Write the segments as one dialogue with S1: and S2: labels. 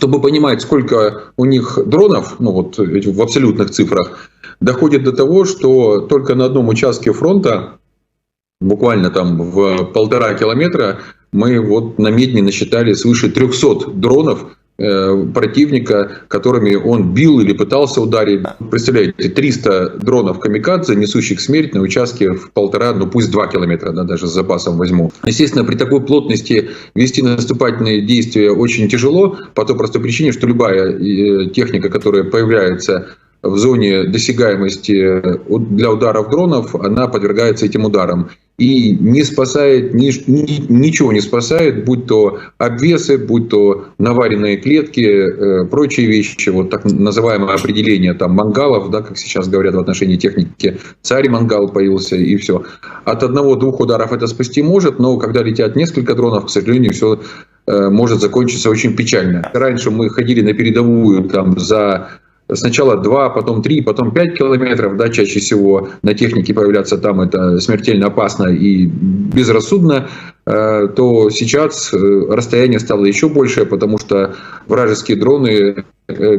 S1: чтобы понимать, сколько у них дронов, ну вот в абсолютных цифрах, доходит до того, что только на одном участке фронта, буквально там в полтора километра, мы вот на Медне насчитали свыше 300 дронов противника, которыми он бил или пытался ударить. Представляете, 300 дронов камикадзе, несущих смерть на участке в полтора, ну пусть два километра, да, даже с запасом возьму. Естественно, при такой плотности вести наступательные действия очень тяжело, по той простой причине, что любая э, техника, которая появляется в зоне досягаемости для ударов дронов, она подвергается этим ударам. И не спасает, ни, ничего не спасает, будь то обвесы, будь то наваренные клетки, э, прочие вещи, вот так называемое определение там мангалов, да, как сейчас говорят в отношении техники, царь мангал появился и все. От одного-двух ударов это спасти может, но когда летят несколько дронов, к сожалению, все э, может закончиться очень печально. Раньше мы ходили на передовую там за сначала 2, потом 3, потом 5 километров, да, чаще всего на технике появляться там это смертельно опасно и безрассудно, э, то сейчас э, расстояние стало еще большее, потому что вражеские дроны э,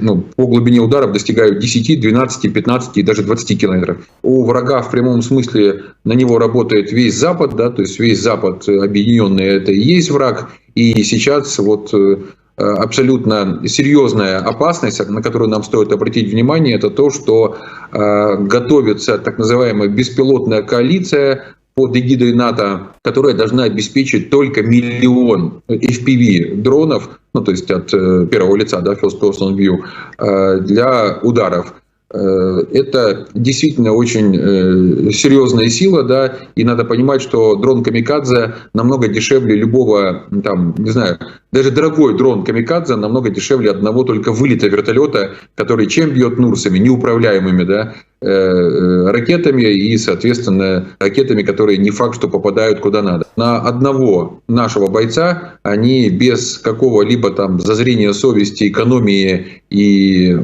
S1: ну, по глубине ударов достигают 10, 12, 15 и даже 20 километров. У врага в прямом смысле на него работает весь Запад, да, то есть весь Запад объединенный это и есть враг. И сейчас вот абсолютно серьезная опасность, на которую нам стоит обратить внимание, это то, что э, готовится так называемая беспилотная коалиция под эгидой НАТО, которая должна обеспечить только миллион FPV дронов, ну то есть от э, первого лица, да, first person view, для ударов. Э, это действительно очень э, серьезная сила, да, и надо понимать, что дрон Камикадзе намного дешевле любого, там, не знаю, даже дорогой дрон Камикадзе намного дешевле одного только вылета вертолета, который чем бьет Нурсами, неуправляемыми, да, ракетами и, соответственно, ракетами, которые не факт, что попадают куда надо. На одного нашего бойца они без какого-либо там зазрения совести, экономии и,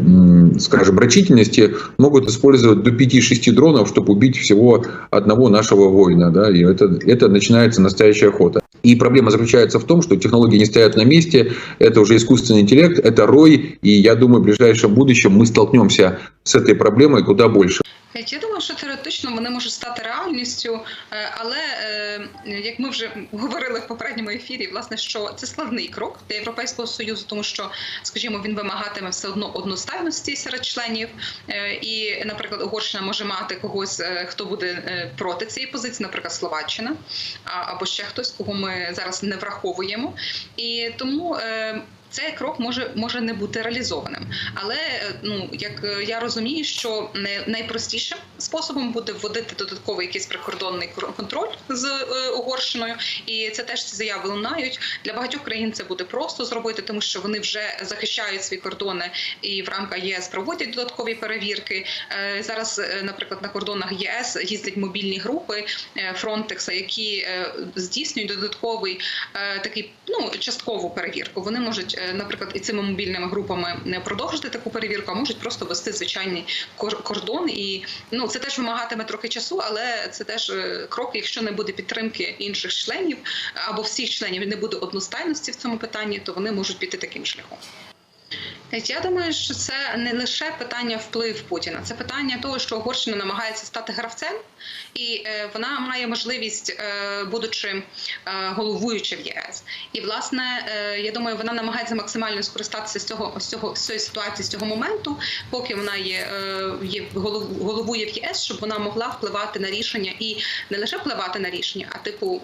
S1: скажем, рачительности могут использовать до 5-6 дронов, чтобы убить всего одного нашего воина. Да? И это, это начинается настоящая охота. И проблема заключается в том, что технологии не стоят на месте, это уже искусственный интеллект, это рой, и я думаю, в ближайшем будущем мы столкнемся с этой проблемой куда больше.
S2: Я думаю, що теоретично вони можуть стати реальністю, е, але е, як ми вже говорили в попередньому ефірі, власне, що це складний крок для європейського союзу, тому що, скажімо, він вимагатиме все одно одностайності серед членів, е, і, наприклад, Угорщина може мати когось, хто буде проти цієї позиції, наприклад, Словаччина або ще хтось, кого ми зараз не враховуємо, і тому цей крок може може не бути реалізованим. Але ну як я розумію, що найпростішим способом буде вводити додатковий якийсь прикордонний контроль з е, Угорщиною, і це теж ці заяви лунають. Для багатьох країн це буде просто зробити, тому що вони вже захищають свої кордони і в рамках ЄС проводять додаткові перевірки. Е, зараз, е, наприклад, на кордонах ЄС їздять мобільні групи Фронтекса, які здійснюють додатковий такий ну часткову перевірку. Вони можуть наприклад, і цими мобільними групами не продовжити таку перевірку, а можуть просто вести звичайний кордон. І ну це теж вимагатиме трохи часу, але це теж е, крок, якщо не буде підтримки інших членів або всіх членів не буде одностайності в цьому питанні, то вони можуть піти таким шляхом. Я думаю, що це не лише питання вплив Путіна, це питання того, що Угорщина намагається стати гравцем, і е, вона має можливість, е, будучи е, головуючи в ЄС. І власне, я думаю, вона намагається максимально скористатися з цього з цього з цієї ситуації з цього моменту, поки вона є є головує в ЄС, щоб вона могла впливати на рішення і не лише впливати на рішення, а типу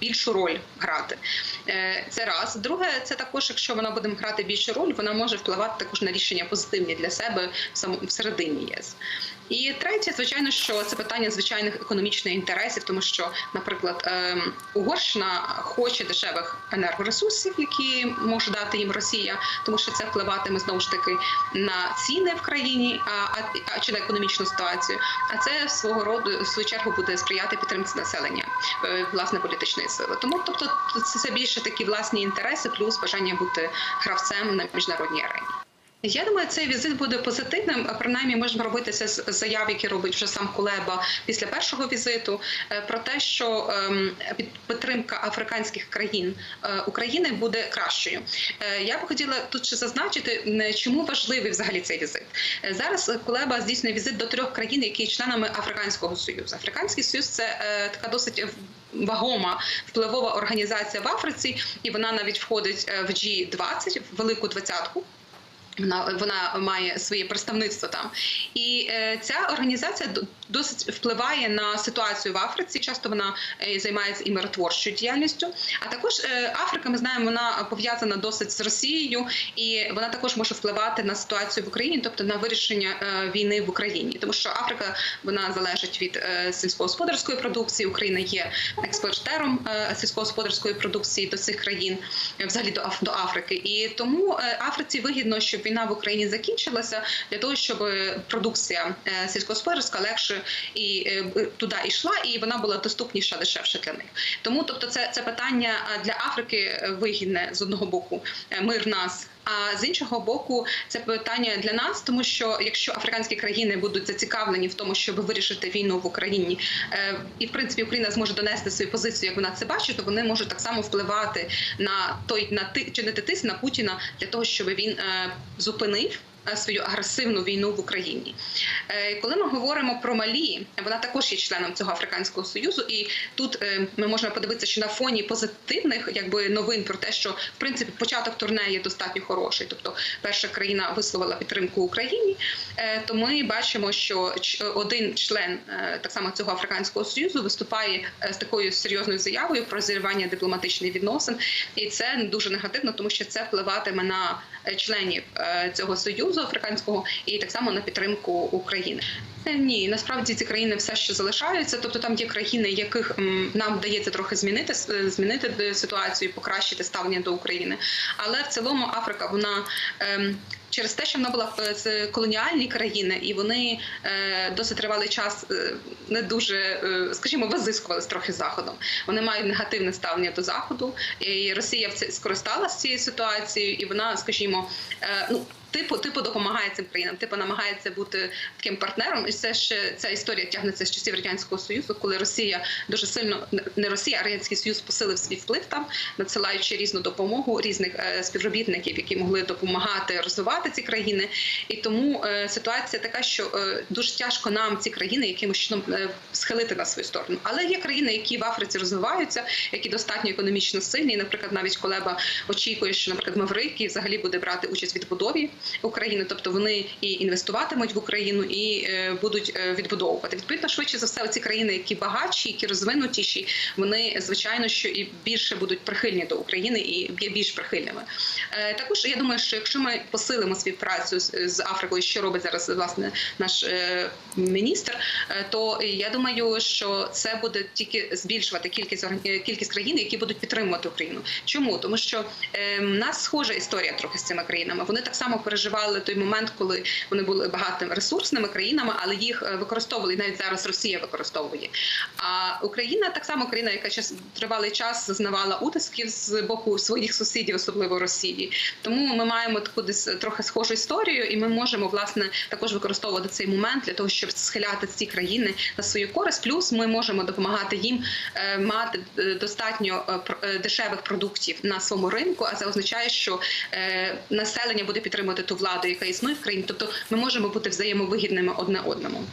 S2: більшу роль грати. Це раз. Друге, це також, якщо вона буде грати більшу роль, вона може впливати також на рішення позитивні для себе всередині ЄС. І третє, звичайно, що це питання звичайних економічних інтересів, тому що, наприклад, ем, Угорщина хоче дешевих енергоресурсів, які може дати їм Росія, тому що це впливатиме знову ж таки на ціни в країні, а, чи на економічну ситуацію. А це свого роду в свою чергу буде сприяти підтримці населення е, власне політичної сили. Тому, тобто, це більше такі власні інтереси, плюс бажання бути гравцем на міжнародній арені. Я думаю, цей візит буде позитивним. Принаймні, можемо робити це заяв, які робить вже сам Кулеба після першого візиту, е, про те, що ем, підтримка африканських країн е, України буде кращою. Е, Я б хотіла тут ще зазначити, чому важливий взагалі цей візит. Зараз Кулеба здійснює візит до трьох країн, які є членами Африканського союзу. Африканський союз це така досить вагома впливова організація в Африці, і вона навіть входить в G20, в велику двадцятку. Вона вона має своє представництво там, і е, ця організація досить впливає на ситуацію в Африці. Часто вона е, займається і миротворчою діяльністю. А також е, Африка, ми знаємо, вона пов'язана досить з Росією, і вона також може впливати на ситуацію в Україні, тобто на вирішення е, війни в Україні, тому що Африка вона залежить від сільськогосподарської продукції. Україна є експортером сільськогосподарської продукції до цих країн, взагалі до Аф- до Африки. І тому Африці вигідно, щоб війна в Україні закінчилася для того, щоб продукція сільськогосподарська легше і е, туди йшла, і вона була доступніша, дешевше для них. Тому, тобто, це, це питання для Африки е, вигідне з одного боку, е, мир нас. А з іншого боку, це питання для нас, тому що якщо африканські країни будуть зацікавлені в тому, щоб вирішити війну в Україні, і в принципі Україна зможе донести свою позицію, як вона це бачить, то вони можуть так само впливати на той на ти чи не тиск на Путіна для того, щоб він зупинив. Е, Свою агресивну війну в Україні, Е, коли ми говоримо про Малі, вона також є членом цього африканського союзу, і тут е, ми можемо подивитися, що на фоні позитивних якби новин про те, що в принципі початок турне є достатньо хороший. Тобто, перша країна висловила підтримку Україні, то ми бачимо, що один член так само цього африканського союзу виступає з такою серйозною заявою про зірвання дипломатичних відносин, і це дуже негативно, тому що це впливатиме на членів цього союзу африканського і так само на підтримку України. Ні, насправді ці країни все ще залишаються. Тобто там є країни, яких нам вдається трохи змінити е, змінити е, ситуацію, покращити ставлення до України. Але в цілому Африка вона. ем, Через те, що вона була е, колоніальні країни, і вони досить тривалий час не дуже, скажімо, визискувалися трохи заходом. Вони мають негативне ставлення до заходу, і Росія в скористалася цією ситуацією, і вона, скажімо, ну. Типу, типу допомагає цим країнам, типу намагається бути таким партнером. І це ще ця історія тягнеться з часів радянського союзу, коли Росія дуже сильно не Росія, а радянський союз посилив свій вплив там, надсилаючи різну допомогу різних е, співробітників, які могли допомагати розвивати ці країни. І тому е, ситуація така, що е, дуже тяжко нам ці країни якимось чином е, схилити на свою сторону. Але є країни, які в Африці розвиваються, які достатньо економічно сильні. Наприклад, навіть Колеба очікує, що, наприклад, Маврикій взагалі буде брати участь в відбудові України, тобто вони і інвестуватимуть в Україну, і е, будуть е, відбудовувати. Відповідно, швидше за все, ці країни, які багатші, які розвинутіші, вони звичайно що і більше будуть прихильні до України і є більш прихильними. Е, також я думаю, що якщо ми посилимо співпрацю з, Африкою, що робить зараз власне наш міністр, то я думаю, що це буде тільки збільшувати кількість кількість країн, які будуть підтримувати Україну. Чому тому, що в нас схожа історія трохи з цими країнами. Вони так само переживали той момент, коли вони були багатими ресурсними країнами, але їх е, використовували і навіть зараз Росія використовує. А Україна так само країна, яка час тривалий час зазнавала утисків з боку своїх сусідів, особливо Росії. Тому ми маємо таку десь трохи схожу історію, і ми можемо власне також використовувати цей момент для того, щоб схиляти ці країни на свою користь. Плюс ми можемо допомагати їм е, мати е, достатньо дешевих продуктів на своєму ринку. А це означає, що населення буде підтримувати ту владу, яка існує в країні. Тобто ми можемо бути взаємовигідними одне одному.